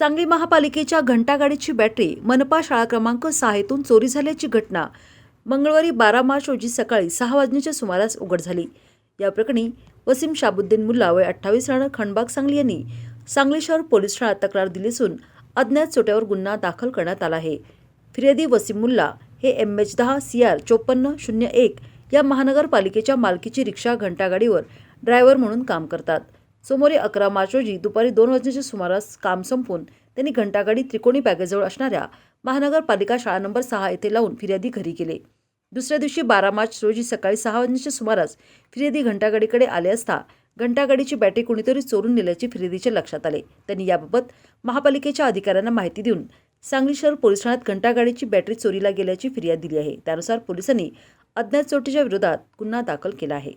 सांगली महापालिकेच्या घंटागाडीची बॅटरी मनपा शाळा क्रमांक सहातून चोरी झाल्याची घटना मंगळवारी बारा मार्च रोजी सकाळी सहा वाजण्याच्या सुमारास उघड झाली. या प्रकरणी वसीम शाबुद्दीन मुल्ला वय अठ्ठावीस राहणार खंडबाग सांगली यांनी सांगली शहर पोलीस ठाण्यात तक्रार दिली असून अज्ञात चोट्यावर गुन्हा दाखल करण्यात आला आहे. फिर्यादी वसीम मुल्ला हे एम एच दहा सी आर चोपन्न शून्य एक या महानगरपालिकेच्या मालकीची रिक्षा घंटागाडीवर ड्रायव्हर म्हणून काम करतात. सोमवारी अकरा मार्च रोजी दुपारी दोन वाजण्याच्या सुमारास काम संपून त्यांनी घंटागाडी त्रिकोणी बॅगेजवळ असणाऱ्या महानगरपालिका शाळा नंबर सहा येथे लावून फिर्यादी घरी गेले दुसऱ्या दिवशी बारा मार्च रोजी सकाळी सहा वाजण्याच्या सुमारास फिर्यादी घंटागाडीकडे आले असता घंटागाडीची बॅटरी कोणीतरी चोरून नेल्याचे फिर्यादीच्या लक्षात आले. त्यांनी याबाबत महापालिकेच्या अधिकाऱ्यांना माहिती देऊन सांगली शहर पोलीस ठाण्यात घंटागाडीची बॅटरी चोरीला गेल्याची फिर्याद दिली आहे. त्यानुसार पोलिसांनी अज्ञात चोटीच्या विरोधात गुन्हा दाखल केला आहे.